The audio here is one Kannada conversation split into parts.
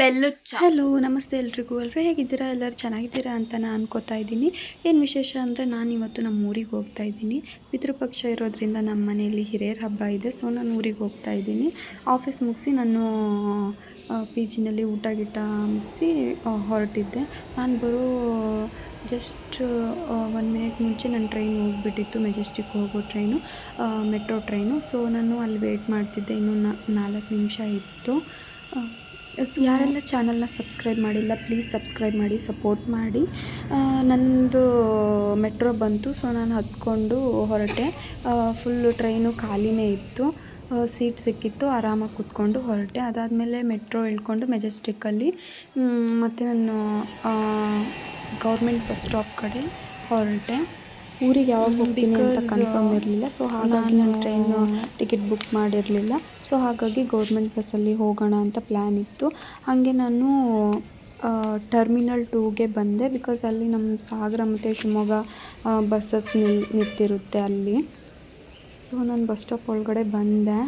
ಬೆಲ್ಲದ ಚಾ ಹಲೋ ನಮಸ್ತೆ ಎಲ್ರಿಗೂ. ಎಲ್ಲರೂ ಹೇಗಿದ್ದೀರಾ? ಎಲ್ಲರೂ ಚೆನ್ನಾಗಿದ್ದೀರಾ ಅಂತ ನಾನು ಅನ್ಕೋತಾ ಇದ್ದೀನಿ. ಏನು ವಿಶೇಷ ಅಂದರೆ ನಾನು ಇವತ್ತು ನಮ್ಮ ಊರಿಗೆ ಹೋಗ್ತಾ ಇದ್ದೀನಿ. ಪಿತೃಪಕ್ಷ ಇರೋದ್ರಿಂದ ನಮ್ಮ ಮನೆಯಲ್ಲಿ ಹಿರಿಯರ ಹಬ್ಬ ಇದೆ. ಸೊ ನಾನು ಊರಿಗೆ ಹೋಗ್ತಾ ಇದ್ದೀನಿ. ಆಫೀಸ್ ಮುಗಿಸಿ ನಾನು ಪಿ ಜಿನಲ್ಲಿ ಊಟ ಗೀಟ ಮುಗಿಸಿ ಹೊರಟಿದ್ದೆ. ನಾನು ಬರೋ ಜಸ್ಟ್ ಒನ್ ಮಿನಿಟ್ ಮುಂಚೆ ನನ್ನ ಟ್ರೈನ್ ಹೋಗ್ಬಿಟ್ಟಿತ್ತು ಮೆಜೆಸ್ಟಿಕ್ ಹೋಗೋ ಟ್ರೈನು ಮೆಟ್ರೋ ಟ್ರೈನು ಸೊ ನಾನು ಅಲ್ಲಿ ವೇಟ್ ಮಾಡ್ತಿದ್ದೆ. ಇನ್ನೂ ನಾಲ್ಕು ನಿಮಿಷ ಇತ್ತು. ಯಾರೆಲ್ಲ ಚಾನಲ್ನ ಸಬ್ಸ್ಕ್ರೈಬ್ ಮಾಡಿಲ್ಲ ಪ್ಲೀಸ್ ಸಬ್ಸ್ಕ್ರೈಬ್ ಮಾಡಿ ಸಪೋರ್ಟ್ ಮಾಡಿ. ನನ್ನದು ಮೆಟ್ರೋ ಬಂತು ಸೊ ನಾನು ಹತ್ಕೊಂಡು ಹೊರಟೆ. ಫುಲ್ಲು ಟ್ರೈನು ಖಾಲಿನೇ ಇತ್ತು. ಸೀಟ್ ಸಿಕ್ಕಿತ್ತು, ಆರಾಮಾಗಿ ಕೂತ್ಕೊಂಡು ಹೊರಟೆ. ಅದಾದಮೇಲೆ ಮೆಟ್ರೋ ಇಳ್ಕೊಂಡು ಮೆಜೆಸ್ಟಿಕ್ಕಲ್ಲಿ ಮತ್ತು ನಾನು ಗೌರ್ಮೆಂಟ್ ಬಸ್ ಸ್ಟಾಪ್ ಕಡೆ ಹೊರಟೆ. ಊರಿಗೆ ಯಾವಾಗ ಹೋಗ್ತೀನಿ ಅಂತ ಕನ್ಫರ್ಮ್ ಇರಲಿಲ್ಲ. ಸೊ ಹಾಗಾಗಿ ನಾನು ಟ್ರೈನು ಟಿಕೆಟ್ ಬುಕ್ ಮಾಡಿರಲಿಲ್ಲ. ಸೊ ಹಾಗಾಗಿ ಗೌರ್ಮೆಂಟ್ ಬಸ್ಸಲ್ಲಿ ಹೋಗೋಣ ಅಂತ ಪ್ಲ್ಯಾನ್ ಇತ್ತು. ಹಾಗೆ ನಾನು ಟರ್ಮಿನಲ್ ಟೂಗೆ ಬಂದೆ ಬಿಕಾಸ್ ಅಲ್ಲಿ ನಮ್ಮ ಸಾಗರ ಮತ್ತು ಶಿವಮೊಗ್ಗ ಬಸ್ಸಸ್ ನಿಲ್ ನಿಂತಿರುತ್ತೆ ಅಲ್ಲಿ. ಸೊ ನಾನು ಬಸ್ ಸ್ಟಾಪ್ ಒಳಗಡೆ ಬಂದೆ.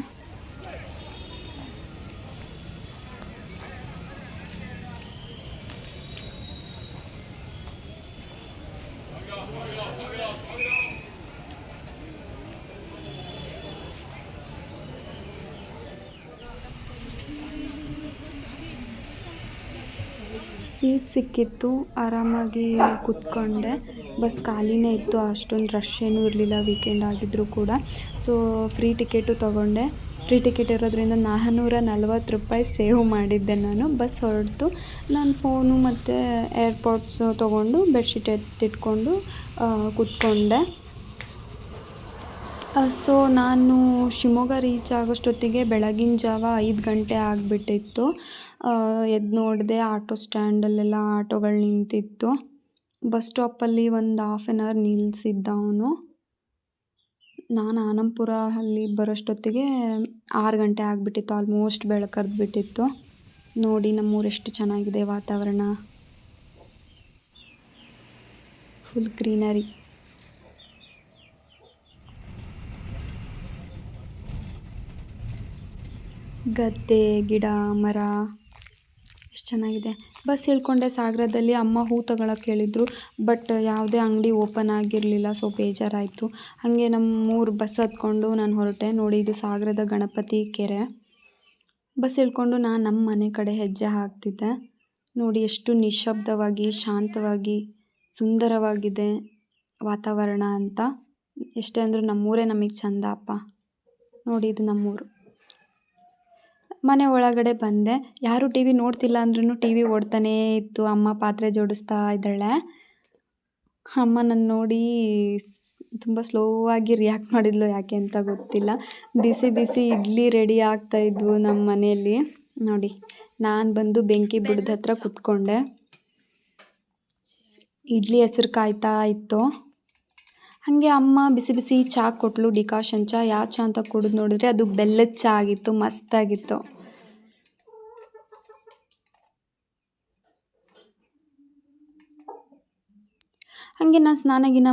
ಸೀಟ್ ಸಿಕ್ಕಿತ್ತು, ಆರಾಮಾಗಿ ಕೂತ್ಕೊಂಡೆ. ಬಸ್ ಖಾಲಿನೇ ಇತ್ತು, ಅಷ್ಟೊಂದು ರಶ್ ಏನೂ ಇರಲಿಲ್ಲ ವೀಕೆಂಡ್ ಆಗಿದ್ದರೂ ಕೂಡ. ಸೊ ಫ್ರೀ ಟಿಕೆಟು ತೊಗೊಂಡೆ. ಫ್ರೀ ಟಿಕೆಟ್ ಇರೋದ್ರಿಂದ ನಾನ್ನೂರ ನಲ್ವತ್ತು ರೂಪಾಯಿ ಸೇವ್ ಮಾಡಿದ್ದೆ ನಾನು. ಬಸ್ ಹೊರಡ್ತು. ನಾನು ಫೋನು ಮತ್ತು ಏರ್ಪೋರ್ಟ್ಸು ತೊಗೊಂಡು ಬೆಡ್ಶೀಟ್ ಎತ್ತಿಟ್ಕೊಂಡು ಕೂತ್ಕೊಂಡೆ. ಸೊ ನಾನು ಶಿವಮೊಗ್ಗ ರೀಚ್ ಆಗೋಷ್ಟೊತ್ತಿಗೆ ಬೆಳಗಿನ ಜಾವ ಐದು ಗಂಟೆ ಆಗಿಬಿಟ್ಟಿತ್ತು. ಎದ್ದು ನೋಡಿದೆ ಆಟೋ ಸ್ಟ್ಯಾಂಡಲ್ಲೆಲ್ಲ ಆಟೋಗಳು ನಿಂತಿತ್ತು. ಬಸ್ ಸ್ಟಾಪಲ್ಲಿ ಒಂದು ಹಾಫ್ ಆನ್ ಅವರ್ ನಿಲ್ಲಿಸಿದ್ದ ಅವನು. ನಾನು ಆನಂದಪುರ ಅಲ್ಲಿ ಬರೋಷ್ಟೊತ್ತಿಗೆ ಆರು ಗಂಟೆ ಆಗಿಬಿಟ್ಟಿತ್ತು ಆಲ್ಮೋಸ್ಟ್ ಬೆಳಕರ್ದ್ಬಿಟ್ಟಿತ್ತು ನೋಡಿ ನಮ್ಮೂರು ಎಷ್ಟು ಚೆನ್ನಾಗಿದೆ ವಾತಾವರಣ. ಫುಲ್ ಗ್ರೀನರಿ ಗದ್ದೆ, ಗಿಡ, ಮರ, ಎಷ್ಟು ಚೆನ್ನಾಗಿದೆ. ಬಸ್ ಇಳ್ಕೊಂಡೆ ಸಾಗರದಲ್ಲಿ ಅಮ್ಮ ಹೂ ತಗೊಳಕ್ಕೆ ಹೇಳಿದ್ರು, ಬಟ್ ಯಾವುದೇ ಅಂಗಡಿ ಓಪನ್ ಆಗಿರಲಿಲ್ಲ, ಸೊ ಬೇಜಾರಾಯಿತು. ಹಾಗೆ ನಮ್ಮೂರು ಬಸ್ ಹತ್ಕೊಂಡು ನಾನು ಹೊರಟೆ. ನೋಡಿ, ಇದು ಸಾಗರದ ಗಣಪತಿ ಕೆರೆ. ಬಸ್ ಇಳ್ಕೊಂಡು ನಾನು ನಮ್ಮ ಮನೆ ಕಡೆ ಹೆಜ್ಜೆ ಹಾಕ್ತಿದ್ದೆ. ನೋಡಿ, ಎಷ್ಟು ನಿಶಬ್ದವಾಗಿ ಶಾಂತವಾಗಿ, ಸುಂದರವಾಗಿದೆ ವಾತಾವರಣ ಅಂತ. ಎಷ್ಟೇ ಅಂದರೂ ನಮ್ಮೂರೇ ನಮಗೆ ಚಂದ, ಅಪ್ಪ. ನೋಡಿ, ಇದು ನಮ್ಮೂರು. ಮನೆ ಒಳಗಡೆ ಬಂದೆ. ಯಾರು ಟಿ ವಿ ನೋಡ್ತಿಲ್ಲ ಅಂದ್ರೂ ಟಿ ವಿ ಓಡ್ತಾನೇ ಇತ್ತು. ಅಮ್ಮ ಪಾತ್ರೆ ಜೋಡಿಸ್ತಾ ಇದ್ದಾಳೆ. ಅಮ್ಮ ನನ್ನ ನೋಡಿ ತುಂಬ ಸ್ಲೋ ಆಗಿ ರಿಯಾಕ್ಟ್ ಮಾಡಿದ್ಲು. ಯಾಕೆ ಅಂತ ಗೊತ್ತಿಲ್ಲ. ಬಿಸಿ ಬಿಸಿ ಇಡ್ಲಿ ರೆಡಿ ಆಗ್ತಾ ಇದ್ವು ನಮ್ಮ ಮನೆಯಲ್ಲಿ. ನೋಡಿ, ನಾನು ಬಂದು ಬೆಂಕಿ ಬಿಡ್ದ ಹತ್ರ ಕುತ್ಕೊಂಡೆ. ಇಡ್ಲಿ ಹೆಸ್ರು ಕಾಯ್ತಾ ಇತ್ತು. ಹಾಗೆ ಅಮ್ಮ ಬಿಸಿ ಬಿಸಿ ಚಹಾ ಕೊಟ್ಟಳು ಡಿಕಾಷನ್ ಚಹಾ ಯಾವ ಚಹಾ ಅಂತ ಕುಡಿದು ನೋಡಿದ್ರೆ ಅದು ಬೆಲ್ಲದ ಚಹಾ ಆಗಿತ್ತು, ಮಸ್ತಾಗಿತ್ತು. ಹಾಗೆ ನಾನು ಸ್ನಾನ ಗಿನ